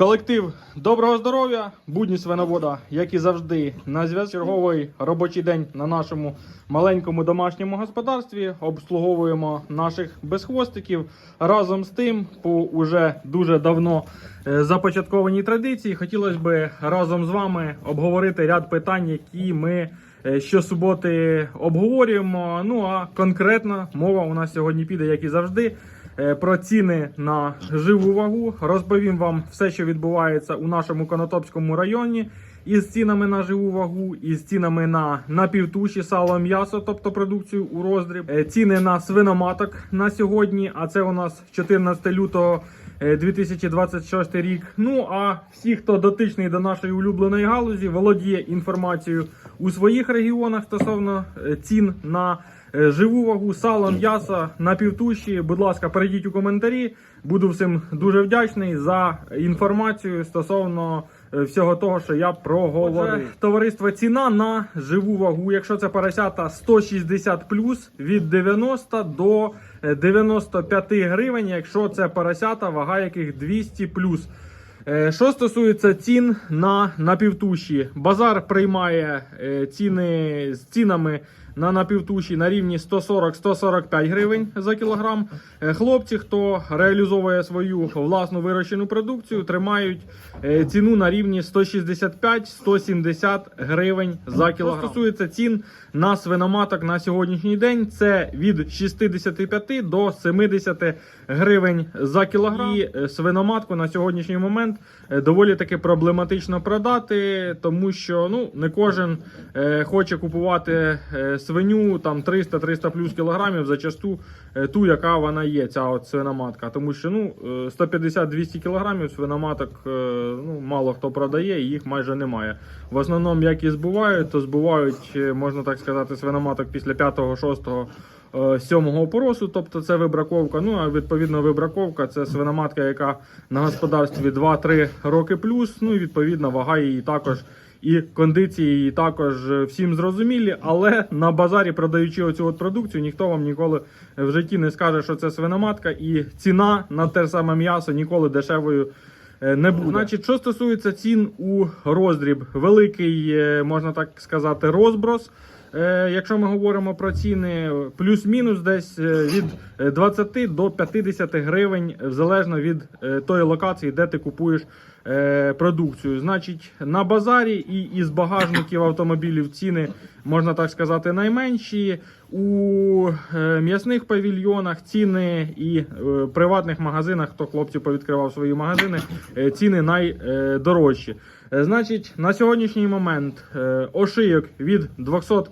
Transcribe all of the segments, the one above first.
Колектив доброго здоров'я, будні свиновода, як і завжди, на зв'язку. Черговий робочий день на нашому маленькому домашньому господарстві. Обслуговуємо наших безхвостиків. Разом з тим, по уже дуже давно е, започаткованій традиції, хотілося б разом з вами обговорити ряд питань, які ми е, щосуботи обговорюємо. Ну а конкретно мова у нас сьогодні піде, як і завжди. Е, Про ціни на живу вагу розповім вам все, що відбувається у нашому Конотопському районі із цінами на живу вагу, із цінами на напівтуші, сало, м'ясо, тобто продукцію у роздріб, Е, ціни на свиноматок на сьогодні. А це у нас 14 лютого. е, 2026 рік. Ну а всі, хто дотичний до нашої улюбленої галузі, володіє інформацією у своїх регіонах стосовно е, цін на е, живу вагу, сало, м'ясо, напівтуші. Будь ласка, перейдіть у коментарі. Буду всім дуже вдячний за інформацію стосовно е, всього того, що я проговорив. Товариство ціна на живу вагу, якщо це поросята 160 від 90 до е, 95 гривень, якщо це поросята, вага яких 200 Е, Що стосується цін на напівтуші, базар приймає е, ціни з цінами на напівтуші на рівні 140-145 гривень за кілограм. Е, Хлопці, хто реалізовує свою власну вирощену продукцію, тримають е, ціну на рівні 165-170 гривень за кілограм. Що стосується цін на свиноматок на сьогоднішній день, це від 65 до 70 гривень за кілограм. І е, свиноматку на сьогоднішній момент доволі таки проблематично продати, тому що ну не кожен хоче купувати е, свиню там 300-300 плюс кілограмів зачасту е, ту, яка вона є, ця от свиноматка. Тому що ну е, 150-200 кілограмів свиноматок е, ну мало хто продає, і їх майже немає. В основному, як і збувають, то збувають, е, можна так сказати, свиноматок після 5-6 е, сьомого опоросу, тобто це вибраковка. Ну а відповідно вибраковка це свиноматка, яка на господарстві 2-3 роки плюс. Ну і відповідно вага її також. І кондиції її також е, всім зрозумілі, але на базарі, продаючи оцю от продукцію, ніхто вам ніколи в житті не скаже, що це свиноматка, і ціна на те саме м'ясо ніколи дешевою е, не буде. Значить, що стосується цін у роздріб, великий, е, можна так сказати, розброс. Якщо ми говоримо про ціни, плюс-мінус десь від е, 20 до 50 гривень, залежно від тої локації, де ти купуєш продукцію. Значить, на базарі і із багажників автомобілів ціни, можна так сказати, найменші. У е, м'ясних павільйонах ціни і е, приватних магазинах, хто хлопців повідкривав свої магазини, е, ціни найдорожчі. Е, Значить, на сьогоднішній момент е, ошийок від 200 е,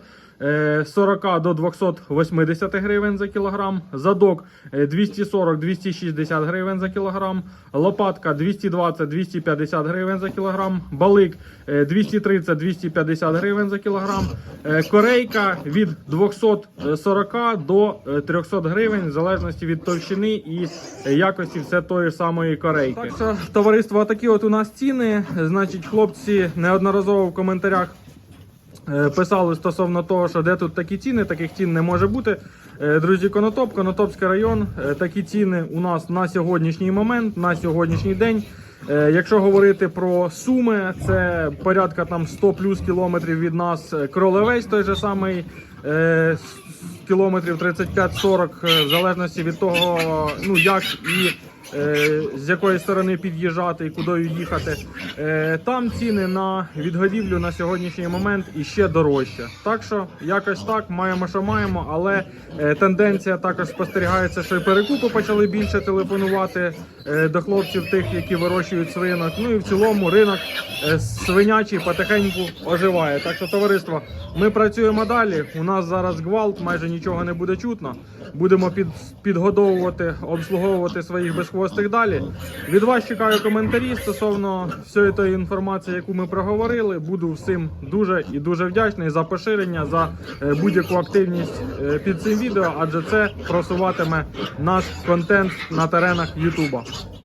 40 до 280 гривень за кілограм, задок е, 240-260 гривень за кілограм, лопатка 220-250 гривень за кілограм, балик е, 230-250 гривень за кілограм, е, корейка від 240 до е, 300 гривень, в залежності від товщини і е, якості все тої самої корейки. Так що, товариство, такі от у нас ціни. Значить, хлопці неодноразово в коментарях Е, Писали стосовно того, що де тут такі ціни, таких цін не може бути. Е, Друзі, Конотоп, Конотопський район. е, Такі ціни у нас на сьогоднішній момент, на сьогоднішній день. Е, Якщо говорити про суми, це порядка там 100 плюс кілометрів від нас. Е, Кролевець той же самий е, кілометрів 35-40, е, в залежності від того, ну як і е, з якої сторони під'їжджати і куди їхати. Е, Там ціни на відгодівлю на сьогоднішній момент іще дорожче. Так що якось так маємо, що маємо, але е, тенденція також спостерігається, що і перекупи почали більше телефонувати е, до хлопців, тих, які вирощують свинок. Ну і в цілому ринок е, свинячий потихеньку оживає. Так що, товариство, ми працюємо далі. У нас зараз гвалт, майже нічого не буде чутно. Будемо під, підгодовувати, обслуговувати своїх безхвостих далі. Від вас чекаю коментарі стосовно всієї тої інформації, яку ми проговорили. Буду всім дуже і дуже вдячний за поширення, за е, будь-яку активність е, під цим відео, адже це просуватиме наш контент на теренах Ютуба.